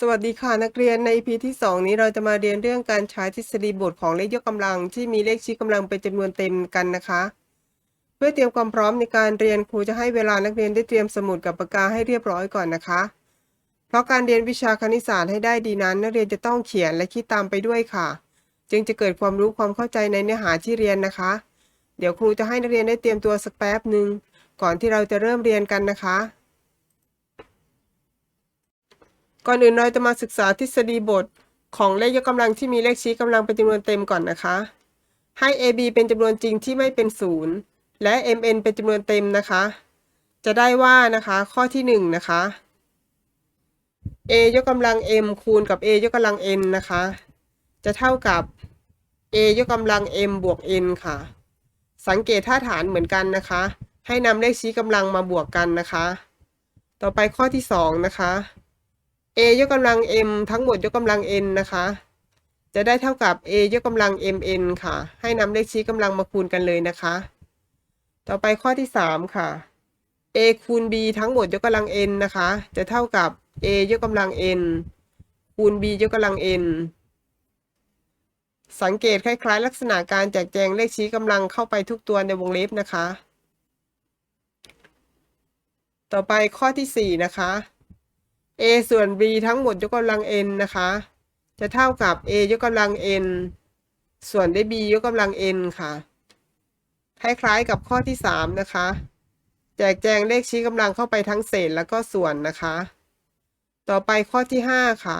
สวัสดีค่ะนักเรียนใน EP ที่ 2 นี้เราจะมาเรียนเรื่องการใช้ทฤษฎีบทของเลขยกกำลัง ที่มีเลขชี้กำลังเป็นจำนวนเต็มกันนะคะ เพื่อเตรียมความพร้อมในการเรียนครูจะให้เวลานักเรียนได้เตรียมสมุดกับปากกาให้เรียบร้อยก่อนนะคะ เพราะการเรียนวิชาคณิตศาสตร์ให้ได้ดีนั้น นักเรียนจะต้องเขียนและคิดตามไปด้วยค่ะ จึงจะเกิดความรู้ความเข้าใจในเนื้อหาที่เรียนนะคะ เดี๋ยวครูจะให้นักเรียนได้เตรียมตัวสักแป๊บหนึ่งก่อนที่เราจะเริ่มเรียนกันนะคะ ก่อนอื่นเราจะมาศึกษาทฤษฎีบทของเลขยกกำลังที่มีเลขชี้กำลังเป็นจำนวนเต็มก่อนนะคะ ให้ AB เป็นจำนวนจริงที่ไม่เป็นศูนย์และ MN เป็นจำนวนเต็มนะคะ จะได้ว่านะคะข้อที่หนึ่งนะคะ A ยกกำลัง M คูณกับ A ยกกำลัง N นะคะ จะเท่ากับ A ยกกำลัง M บวก N ค่ะ สังเกตท่าฐานเหมือนกันนะคะ ให้นำเลขชี้กำลังมาบวกกันนะคะ ต่อไปข้อที่สองนะคะ a ยกกำลัง m ทั้งหมดยกกำลัง n นะคะ จะได้เท่ากับ a ยกกำลัง mn ค่ะ ให้นำเลขชี้กำลังมาคูณกันเลยนะคะ ต่อไปข้อที่สามค่ะ a คูณ b ทั้งหมดยกกำลัง n นะคะ จะเท่ากับ a ยกกำลัง n คูณ b ยกกำลัง n สังเกตคล้าย ๆ ลักษณะการแจกแจงเลขชี้กำลังเข้าไปทุกตัวในวงเล็บนะคะ ต่อไปข้อที่สี่นะคะ a ส่วน b ทั้งหมดยกกำลัง n นะคะ จะเท่ากับ a ยกกำลัง n ส่วนได้ b ยกกำลัง n ค่ะ คล้ายๆกับข้อที่ 3 นะคะ แจกแจงเลขชี้กำลังเข้าไปทั้งเศษแล้วก็ส่วนนะคะ ต่อไปข้อที่ 5 ค่ะ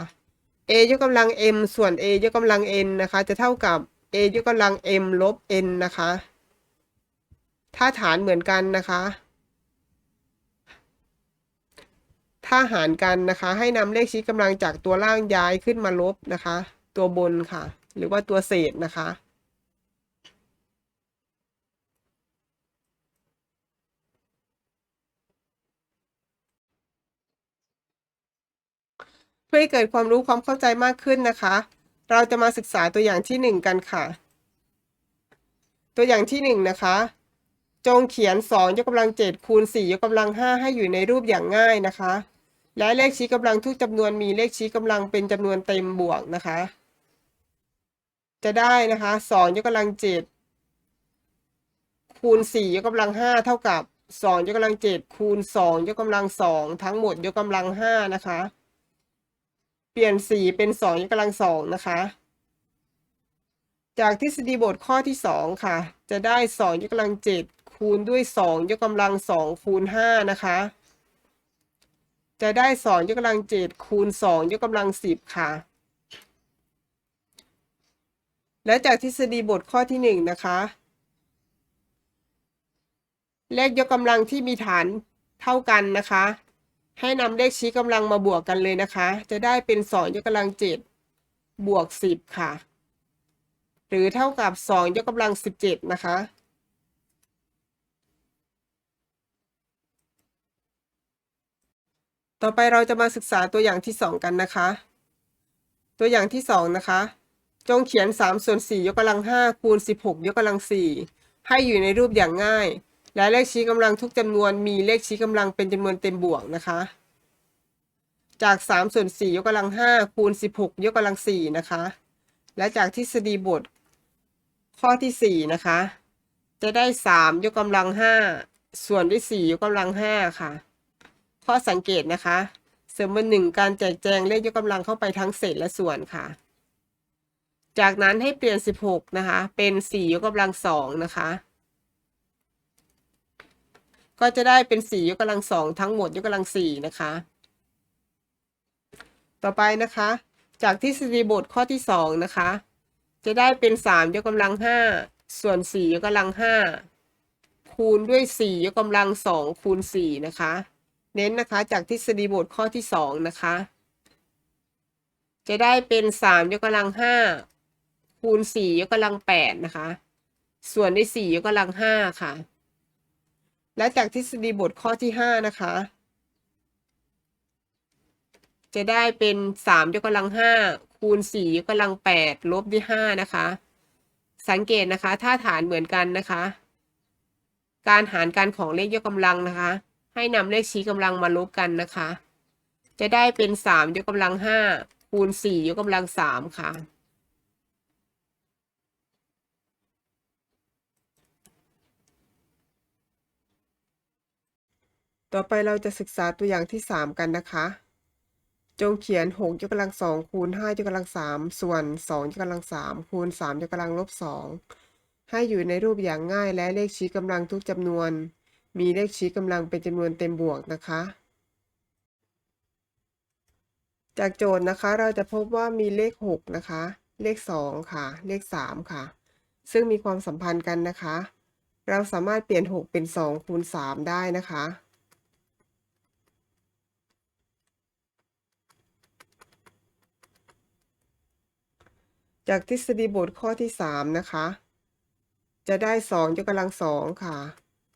a ยกกำลัง m ส่วน a ยกกำลัง n นะคะ จะเท่ากับ a ยกกำลัง m ลบ n นะคะ ถ้าฐานเหมือนกันนะคะ ถ้าหารกันนะคะ ให้นำเลขชี้กำลังจากตัวล่างย้ายขึ้นมาลบนะคะ ตัวบนค่ะ หรือว่าตัวเศษนะคะเพื่อให้เกิดความรู้ความเข้าใจมากขึ้นนะคะ เราจะมาศึกษาตัวอย่างที่หนึ่งกันค่ะ ตัวอย่างที่หนึ่งนะคะ จงเขียน 2 ยกกำลัง 7 คูณ 4 ยกกำลัง 5 ให้อยู่ในรูปอย่างง่ายนะคะ และเลขชี้กำลังทุกจำนวนมีเลขชี้กำลังเป็นจำนวนเต็มบวกนะคะ จะได้นะคะ2ยกกำลัง7คูณ4ยกกำลัง5เท่ากับ2ยกกำลัง7คูณ2ยกกำลัง2ทั้งหมดยกกำลัง5นะคะ เปลี่ยน4เป็น2ยกกำลัง2นะคะ จากทฤษฎีบทข้อที่2ค่ะ จะได้2ยกกำลัง7คูณด้วย2ยกกำลัง2คูณ5นะคะ จะได้2ยกกำลัง7คูณ2ยกกำลัง10ค่ะ และจากทฤษฎีบทข้อที่1นะคะเลขยกกำลังที่มีฐานเท่ากันนะคะ ให้นำเลขชี้กำลังมาบวกกันเลยนะคะ จะได้เป็น2ยกกำลัง7บวก10ค่ะ หรือเท่ากับ2ยกกำลัง17นะคะ ต่อไปเราจะมาศึกษาตัวอย่างที่2กันนะคะ ตัวอย่างที่2นะคะ จงเขียน3ส่วน4ยกกำลัง5คูณ16 ยกกำลัง 4 ให้อยู่ในรูปอย่างง่าย และเลขชี้กำลังทุกจำนวนมีเลขชี้กำลังเป็นจำนวนเต็มบวกนะคะ จาก3ส่วน4ยกกำลัง5คูณ16 ยกกำลัง 4 นะคะ และจากทฤษฎีบท ข้อที่ 4 นะคะ จะได้ 3 ยกกำลัง 5 ส่วนด้วย 4 ยกกำลัง 5 ค่ะ ข้อสังเกตนะคะเสริมมาหนึ่งการแจกแจงเลขยกกำลังเข้าไปทั้งเศษและส่วนค่ะ จากนั้นให้เปลี่ยน 16 นะคะ เป็น 4 ยกกำลัง2นะคะ ก็จะได้เป็น 4 ยกกำลัง2ทั้งหมดยกกำลัง4นะคะ ต่อไปนะคะ จากทฤษฎีบทข้อที่2นะคะ จะได้เป็น 3 ยกกำลัง5ส่วน 4 ยกกำลัง5คูณด้วย 4 ยกกำลัง2คูณ4นะคะ เน้นนะคะจากทฤษฎีบทข้อที่2นะคะ จะได้เป็น3ยกกำลัง5คูณ4ยกกำลัง8นะคะ ส่วนด้วย4ยกกำลัง5ค่ะ และจากทฤษฎีบทข้อที่5นะคะ จะได้เป็น3ยกกำลัง5คูณ4ยกกำลัง8ลบด้วย5นะคะ สังเกตนะคะ ถ้าฐานเหมือนกันนะคะ การหารกันของเลขยกกำลังนะคะ ให้นำเลขชี้กำลังมาลบกันนะคะ จะได้เป็นสามยกกำลังห้าคูณสี่ยกกำลังสามค่ะ ต่อไปเราจะศึกษาตัวอย่างที่สามกันนะคะ จงเขียนหกยกกำลังสองคูณห้ายกกำลังสามส่วนสองยกกำลังสามคูณสามยกกำลังลบสองให้อยู่ในรูปอย่างง่ายและเลขชี้กำลังทุกจำนวน มีเลขชี้กำลังเป็นจำนวนเต็มบวกนะคะ จากโจทย์นะคะเราจะพบว่ามีเลข 6 นะคะ เลข 2 ค่ะ เลข 3 ค่ะ ซึ่งมีความสัมพันธ์กันนะคะ เราสามารถเปลี่ยน 6 เป็น 2 คูณ 3 ได้นะคะจากทฤษฎีบทข้อที่ 3 นะคะ จะได้ 2 ยกกำลัง2ค่ะ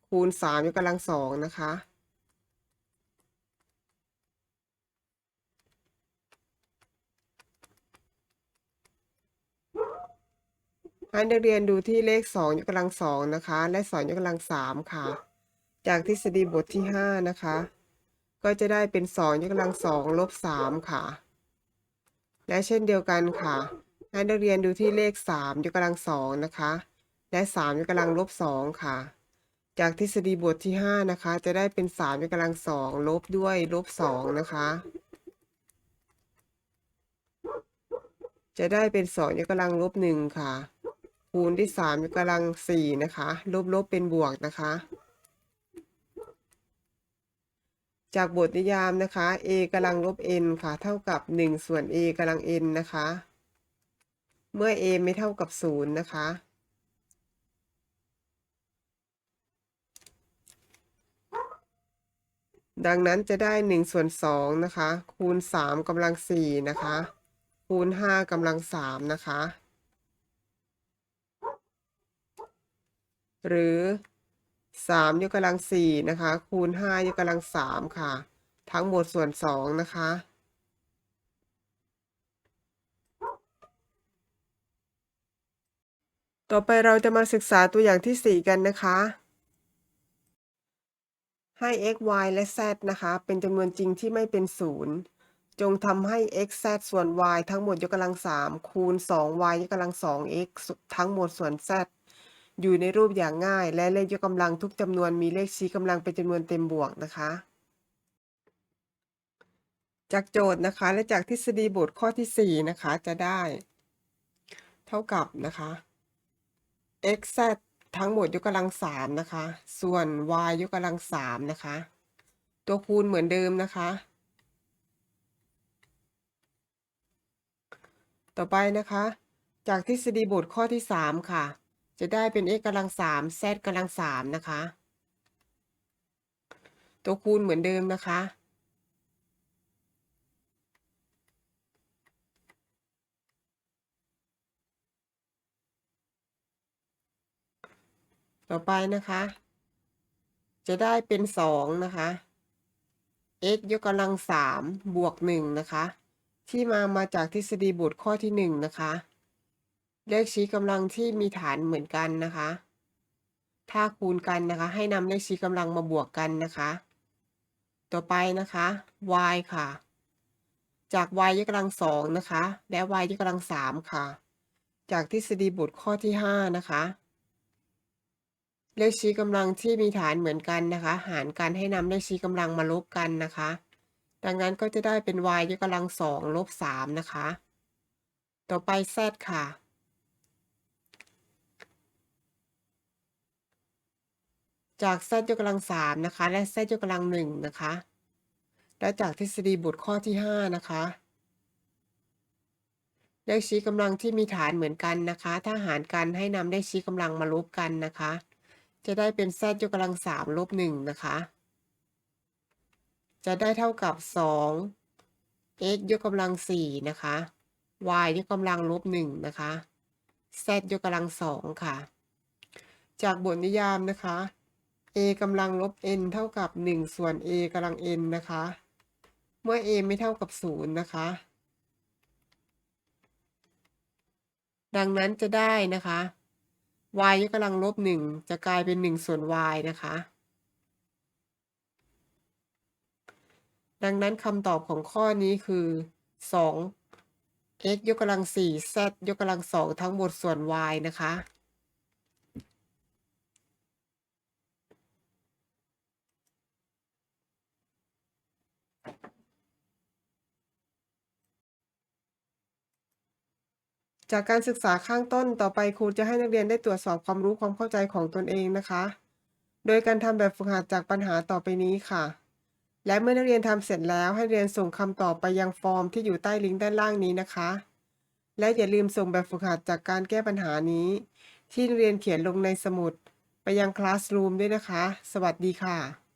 คูณ3ยกกำลัง2นะคะ ให้นักเรียนดูที่เลข2ยกกำลังสองนะคะ และ2ยกกำลัง3ค่ะ จากทฤษฎีบทที่5นะคะ ก็จะได้เป็น2ยกกำลัง2ลบ3ค่ะ และเช่นเดียวกันค่ะให้นักเรียนดูที่เลข3ยกกำลัง2นะคะ และ3ยกกำลังลบ2ค่ะ จากทฤษฎีบทที่ 5 นะคะ จะได้เป็น3ยกกำลัง2ลบด้วยลบ2นะคะ จะได้เป็น2ยกกำลังลบ1ค่ะ คูณที่3ยกกำลัง4นะคะ ลบลบเป็นบวกนะคะ จากบทนิยามนะคะ a กำลังลบ n ค่ะ เท่ากับ 1 ส่วน a กำลัง n นะคะ เมื่อ a ไม่เท่ากับ 0 นะคะ ดังนั้นจะได้1ส่วน2นะคะ คูณ3กำลัง4นะคะ คูณ5กำลัง3นะคะ หรือ3ยกกำลัง4นะคะ คูณ5ยกกำลัง3ค่ะ ทั้งหมดส่วน2นะคะ ต่อไปเราจะมาศึกษาตัวอย่างที่ 4 กันนะคะ ให้ x y และ z นะคะ เป็นจำนวนจริงที่ไม่เป็นศูนย์จงทำให้ x z ส่วน y ทั้งหมดยกกำลัง3คูณ 2y ยกกำลัง 2x ทั้งหมดส่วน z อยู่ในรูปอย่างง่าย และเลขยกกำลังทุกจำนวนมีเลขชี้กำลังเป็นจำนวนเต็มบวกนะคะ จากโจทย์นะคะ และจากทฤษฎีบทข้อที่ 4 นะคะ จะได้ เท่ากับนะคะ x z ทั้งหมดยกกำลัง3นะคะ ส่วน y ยกกำลัง3นะคะ ตัวคูณเหมือนเดิมนะคะ ต่อไปนะคะ จากทฤษฎีบทข้อที่3ค่ะ จะได้เป็น x กำลัง3 z กำลัง3นะคะ ตัวคูณเหมือนเดิมนะคะ ต่อไปนะคะ จะได้เป็น2นะคะ x ยกกำลัง3บวก1นะคะ ที่มามาจากทฤษฎีบทข้อที่1นะคะ เลขชี้กำลังที่มีฐานเหมือนกันนะคะ ถ้าคูณกันนะคะ ให้นำเลขชี้กำลังมาบวกกันนะคะ ต่อไปนะคะ y ค่ะ จาก y ยกกำลัง2นะคะ และ y ยกกำลัง3ค่ะ จากทฤษฎีบทข้อที่5นะคะ เลขชี้กำลังที่มีฐานเหมือนกันนะคะ หารกันให้นำเลขชี้กำลังมาลบกันนะคะ ดังนั้นก็จะได้เป็น y ยกกำลังสองลบสามนะคะ ต่อไป z ค่ะ จาก z ยกกำลังสามนะคะ และ z ยกกำลังหนึ่งนะคะ และจากทฤษฎีบทข้อที่ห้านะคะเลขชี้กำลังที่มีฐานเหมือนกันนะคะ ถ้าหารกันให้นำเลขชี้กำลังมาลบกันนะคะ จะได้เป็น z ยกกำลังสามลบหนึ่งนะคะ จะได้เท่ากับ2 x ยกกำลัง4นะคะ y ยกกำลังลบ1นะคะ z ยกกำลัง2ค่ะ จากบทนิยามนะคะ a กำลังลบ n เท่ากับ 1 ส่วน a กำลัง n นะคะ เมื่อ a ไม่เท่ากับ 0 นะคะ ดังนั้นจะได้นะคะ y ยกกำลังลบหนึ่งจะกลายเป็นหนึ่งส่วน y นะคะ ดังนั้นคำตอบของข้อนี้คือ2 x ยกกำลัง4 z ยกกำลัง2ทั้งหมดส่วน y นะคะ จากการศึกษาข้างต้นต่อไปครูจะให้นักเรียนได้ตรวจสอบความรู้ความเข้าใจของตนเองนะคะ โดยการทำแบบฝึกหัดจากปัญหาต่อไปนี้ค่ะ และเมื่อนักเรียนทำเสร็จแล้วให้เรียนส่งคำตอบไปยังฟอร์มที่อยู่ใต้ลิงก์ด้านล่างนี้นะคะ และอย่าลืมส่งแบบฝึกหัดจากการแก้ปัญหานี้ ที่นักเรียนเขียนลงในสมุด ไปยังคลาสรูมด้วยนะคะ สวัสดีค่ะ